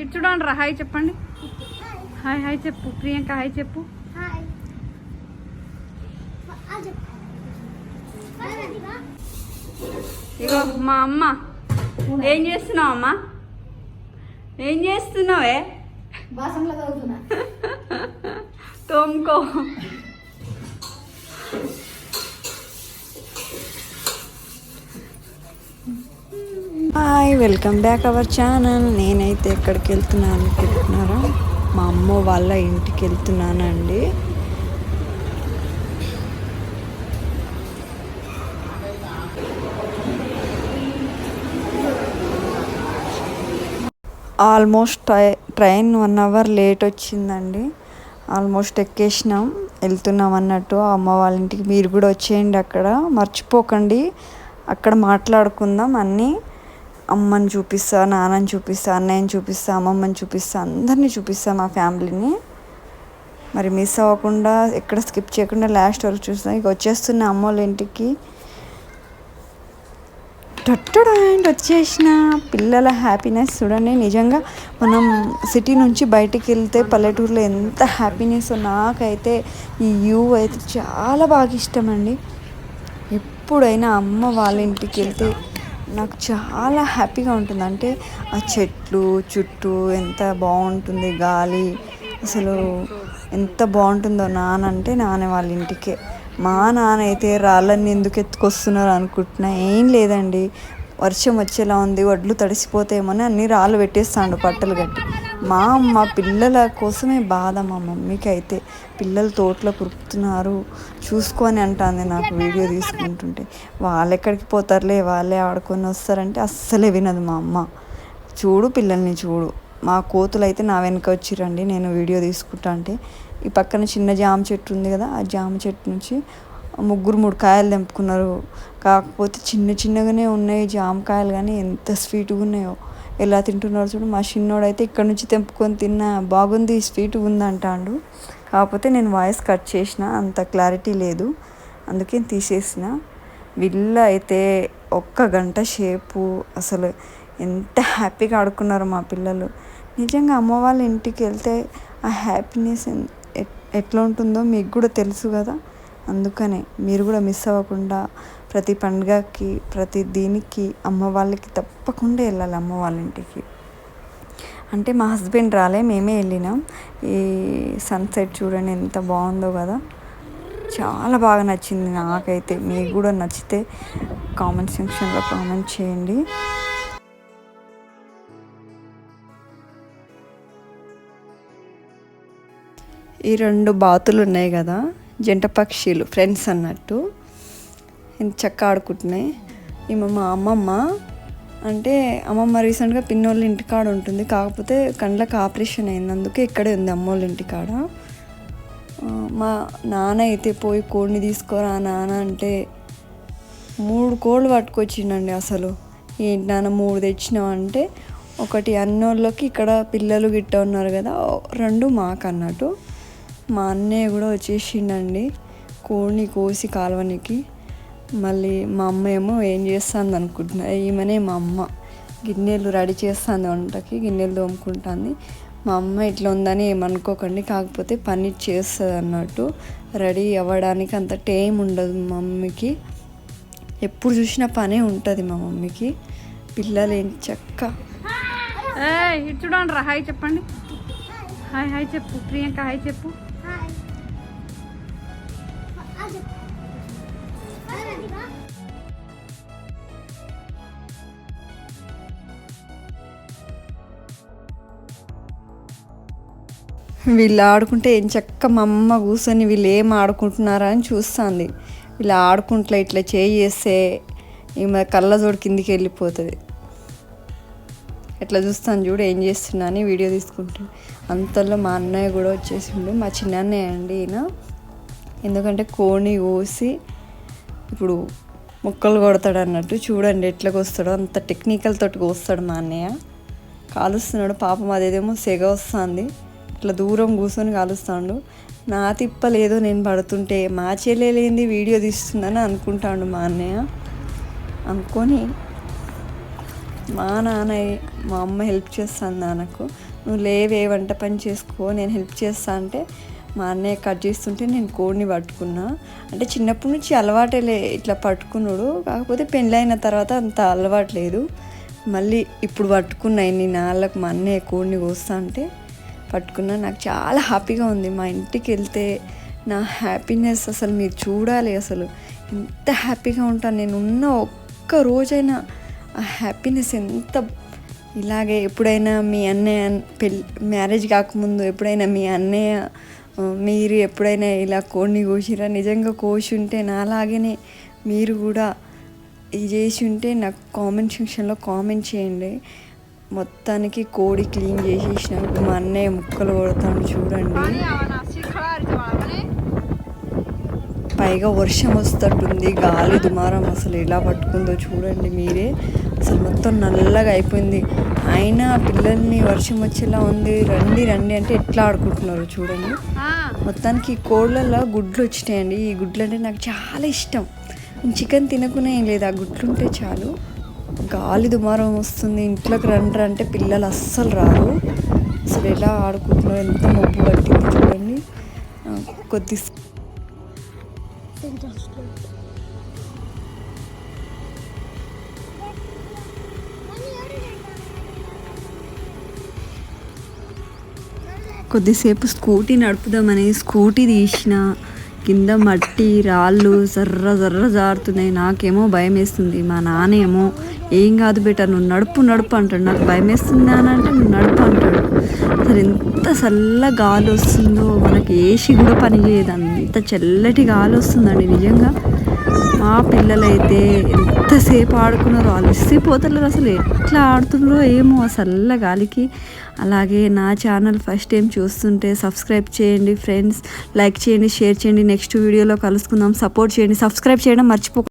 ఇటు చూడండి రా హాయ్ చెప్పండి. హాయ్ హాయ్ చెప్పు. ప్రియాంక హాయ్ చెప్పు. హాయ్ ఇగో మా అమ్మ. ఏం చేస్తున్నావు అమ్మా? ఏం చేస్తున్నావే? తోముకో. Hi welcome back our channel నేనైతే ఎక్కడికి వెళ్తున్నాను అనుకుంటున్నారా? మా అమ్మ వాళ్ళ ఇంటికి వెళ్తున్నానండి. Almost train one hour late వచ్చిందండి. ఆల్మోస్ట్ ఎక్కేసినాం వెళ్తున్నాం అన్నట్టు అమ్మ వాళ్ళ ఇంటికి. మీరు కూడా వచ్చేయండి అక్కడ. మర్చిపోకండి. అక్కడ మాట్లాడుకుందాం అన్నీ. అమ్మని చూపిస్తా నాన్నని చూపిస్తా అన్నయ్యని చూపిస్తా అమ్మమ్మని చూపిస్తా అందరినీ చూపిస్తా మా ఫ్యామిలీని. మరి మిస్ అవ్వకుండా ఎక్కడ స్కిప్ చేయకుండా లాస్ట్ వరకు చూస్తాం ఇక వచ్చేస్తున్న అమ్మోళ్ళ వాళ్ళ ఇంటికి టట్టుడాండ్ వచ్చేసిన పిల్లల హ్యాపీనెస్ చూడండి. నిజంగా మనం సిటీ నుంచి బయటికి వెళ్తే పల్లెటూరులో ఎంత హ్యాపీనెస్ నాకైతే ఈ యూ అయితే చాలా బాగా ఇష్టం అండి. ఎప్పుడైనా అమ్మ వాళ్ళ ఇంటికి వెళ్తే నాకు చాలా హ్యాపీగా ఉంటుంది. అంటే ఆ చెట్లు చుట్టూ ఎంత బాగుంటుంది గాలి. అసలు ఎంత బాగుంటుందో నాన్న అంటే నాన్న వాళ్ళ ఇంటికే. మా నాన్న అయితే రాళ్ళని ఎందుకు ఎత్తుకొస్తున్నారు అనుకుంటున్నా. ఏం లేదండి. వర్షం వచ్చేలా ఉంది వడ్లు తడిసిపోతాయేమని అన్ని రాళ్ళు పెట్టేస్తాడు పట్టలు కట్టి. మా అమ్మ పిల్లల కోసమే బాధ మా మమ్మీకి అయితే పిల్లలు తోటలో కురుకుతున్నారు చూసుకొని అంటుంది నాకు వీడియో తీసుకుంటుంటే. వాళ్ళు ఎక్కడికి పోతారులే? వాళ్ళే ఆడుకొని వస్తారంటే అస్సలే వినదు మా అమ్మ. చూడు పిల్లల్ని చూడు. మా కోతులు అయితే నా వెనక వచ్చిరండి. నేను వీడియో తీసుకుంటా అంటే. ఈ పక్కన చిన్న జామ చెట్టు ఉంది కదా ఆ జామ చెట్టు నుంచి ముగ్గురు మూడు కాయలు తెంపుకున్నారు. కాకపోతే చిన్న చిన్నగానే ఉన్నాయి జామకాయలు కానీ ఎంత స్వీట్గా ఉన్నాయో. ఎలా తింటున్నారు చూడు. మా చిన్నోడు అయితే ఇక్కడ నుంచి తెంపుకొని తిన్నా బాగుంది స్వీట్ ఉందంటాడు. కాకపోతే నేను వాయిస్ కట్ చేసిన అంత క్లారిటీ లేదు. అందుకే తీసేసిన. వీళ్ళ అయితే ఒక్క గంట సేపు అసలు ఎంత హ్యాపీగా ఆడుకున్నారు మా పిల్లలు. నిజంగా అమ్మ వాళ్ళ ఇంటికి వెళ్తే ఆ హ్యాపీనెస్ ఎట్లా ఉంటుందో మీకు కూడా తెలుసు కదా. అందుకనే మీరు కూడా మిస్ అవ్వకుండా ప్రతి పండుగకి ప్రతి దీనికి అమ్మ వాళ్ళకి తప్పకుండా వెళ్ళాలి అమ్మ వాళ్ళ ఇంటికి. అంటే మా హస్బెండ్ రాలే మేమే వెళ్ళినాం. ఈ సన్సెట్ చూడండి ఎంత బాగుందో కదా. చాలా బాగా నచ్చింది నాకైతే. మీకు కూడా నచ్చితే కామెంట్ సెక్షన్లో కామెంట్ చేయండి. ఈ రెండు బాతులు ఉన్నాయి కదా. జంట పక్షులు ఫ్రెండ్స్ అన్నట్టు. ఎంత చక్కగా ఆడుకుంటున్నాయి. ఈమె మా అమ్మమ్మ. అంటే అమ్మమ్మ రీసెంట్గా పిన్నోళ్ళ ఇంటికాడ ఉంటుంది. కాకపోతే కండ్లకు ఆపరేషన్ అయింది. అందుకే ఇక్కడే ఉంది అమ్మోళ్ళ ఇంటికాడ మా నాన్న అయితే పోయి కోడిని తీసుకోరా నాన్న అంటే మూడు కోళ్ళు పట్టుకొచ్చిండండి అసలు. ఏంటి నాన్న మూడు తెచ్చినావు అంటే ఒకటి అన్నోళ్ళకి ఇక్కడ పిల్లలు గిట్ట ఉన్నారు కదా. రెండు మాకు అన్నట్టు మా అన్నయ్య కూడా వచ్చేసిండండి కోడిని కోసి కాలువనికి. మళ్ళీ మా అమ్మ ఏమో ఏం చేస్తుంది అనుకుంటున్నా. ఈమెనే మా అమ్మ. గిన్నెలు రెడీ చేస్తుంది వంటకి గిన్నెలు తోముకుంటుంది. మా అమ్మ ఇట్లా ఉందని ఏమనుకోకండి కాకపోతే పని చేస్తుంది అన్నట్టు. రెడీ అవ్వడానికి అంత టైం ఉండదు మా మమ్మీకి. ఎప్పుడు చూసినా పనే ఉంటుంది మా మమ్మీకి. పిల్లలు ఏం చక్క. చూడండి రా హాయ్ చెప్పండి. హాయ్ హాయ్ చెప్పు. ప్రియాంక హాయ్ చెప్పు. వీళ్ళు ఆడుకుంటే ఏం చక్క మా అమ్మ కూర్చొని వీళ్ళు ఏం ఆడుకుంటున్నారా అని చూస్తుంది. వీళ్ళు ఆడుకుంట్లా ఇట్లా చేయి చేస్తే ఈమె కళ్ళజోడు కిందికి వెళ్ళిపోతుంది. ఎట్లా చూస్తాను చూడు ఏం చేస్తున్నా అని వీడియో తీసుకుంటాను అంతలో మా అన్నయ్య కూడా వచ్చేసిండు. మా చిన్నన్నయ్య అండి ఈయన. ఎందుకంటే కోని కోసి ఇప్పుడు ముక్కలు కొడతాడు అన్నట్టు చూడండి ఎట్లా కోస్తాడో. అంత టెక్నికల్ తోటి కోస్తాడు మా అన్నయ్య. కాలుస్తున్నాడు. పాపం అదేదేమో సెగ వస్తుంది. ఇట్లా దూరం కూర్చొని కాలుస్తాడు. నా తిప్పలేదో నేను పడుతుంటే మా చెల్లెలేంది వీడియో తీస్తుందని అనుకుంటాడు మా అన్నయ్య. అనుకొని మా నాన్న మా అమ్మ హెల్ప్ చేస్తాను నాన్నకు. నువ్వు లేవే వంట పని చేసుకో నేను హెల్ప్ చేస్తా అంటే మా అన్నయ్య కట్ చేస్తుంటే నేను కోడిని పట్టుకున్నా. అంటే చిన్నప్పటి నుంచి అలవాటే లే ఇట్లా పట్టుకున్నాడు. కాకపోతే పెళ్ళైన తర్వాత అంత అలవాటు లేదు. మళ్ళీ ఇప్పుడు పట్టుకున్నా ఇన్ని నాళ్ళకు మా అన్నయ్య కోడిని కోస్తా అంటే పట్టుకున్నా నాకు చాలా హ్యాపీగా ఉంది. మా ఇంటికి వెళ్తే నా హ్యాపీనెస్ అసలు మీరు చూడాలి అసలు. ఎంత హ్యాపీగా ఉంటాను. నేను ఉన్న ఒక్క రోజైనా ఆ హ్యాపీనెస్ ఎంత ఇలాగే ఎప్పుడైనా మీ అన్నయ్య పెళ్ళి మ్యారేజ్ కాకముందు ఎప్పుడైనా మీ అన్నయ్య మీరు ఎప్పుడైనా ఇలా కోడిని కోసిరా? నిజంగా కోసి ఉంటే నాలాగనే మీరు కూడా ఇది చేసి ఉంటే నాకు కామెంట్ సెక్షన్లో కామెంట్ చేయండి. మొత్తానికి కోడి క్లీన్ చేసేసిన. మా అన్నయ్య ముక్కలు కొడతాను చూడండి. పైగా వర్షం వస్తట్టుంది. గాలి దుమారం అసలు ఎలా పట్టుకుందో చూడండి మీరే. అసలు మొత్తం నల్లగా అయిపోయింది. అయినా పిల్లల్ని వర్షం వచ్చేలా ఉంది. రండి రండి అంటే ఎట్లా ఆడుకుంటున్నారు చూడండి. మొత్తానికి కోళ్ళల్లో గుడ్లు వచ్చినాయండి. ఈ గుడ్లు అంటే నాకు చాలా ఇష్టం. చికెన్ తినకునే ఏం లేదు. ఆ గుడ్లు ఉంటే చాలు. గాలి దుమారం వస్తుంది ఇంట్లోకి రండి అంటే పిల్లలు అస్సలు రారు. అసలు ఎలా ఆడుకుంటున్నారు ఎంత మబ్బు పట్టింది చూడండి. కొద్ది కొద్దిసేపు స్కూటీ నడుపుదామని స్కూటీ తీసిన. కింద మట్టి రాళ్ళు జర్ర జర్ర జారుతున్నాయి. నాకేమో భయం వేస్తుంది. మా నాన్న ఏమో ఏం కాదు బేటా నువ్వు నడుపు నడుపు అంటాడు. నాకు భయం వేస్తుంది అని అంటే నువ్వు నడుపు అంటాడు. అసలు ఎంత చల్ల గాలి వస్తుందో మనకి ఏసీ కూడా పని చేయదు. అంత చల్లటి గాలి వస్తుందండి నిజంగా. మా పిల్లలైతే ఎంతసేపు ఆడుకున్నారో అలసిపోతలేరు అసలు. ఎట్లా ఆడుతున్నారో ఏమో చల్ల గాలికి. అలాగే నా ఛానల్ ఫస్ట్ టైం చూస్తుంటే సబ్స్క్రైబ్ చేయండి ఫ్రెండ్స్. లైక్ చేయండి షేర్ చేయండి. నెక్స్ట్ వీడియోలో కలుసుకుందాం. సపోర్ట్ చేయండి. సబ్స్క్రైబ్ చేయడం మర్చిపో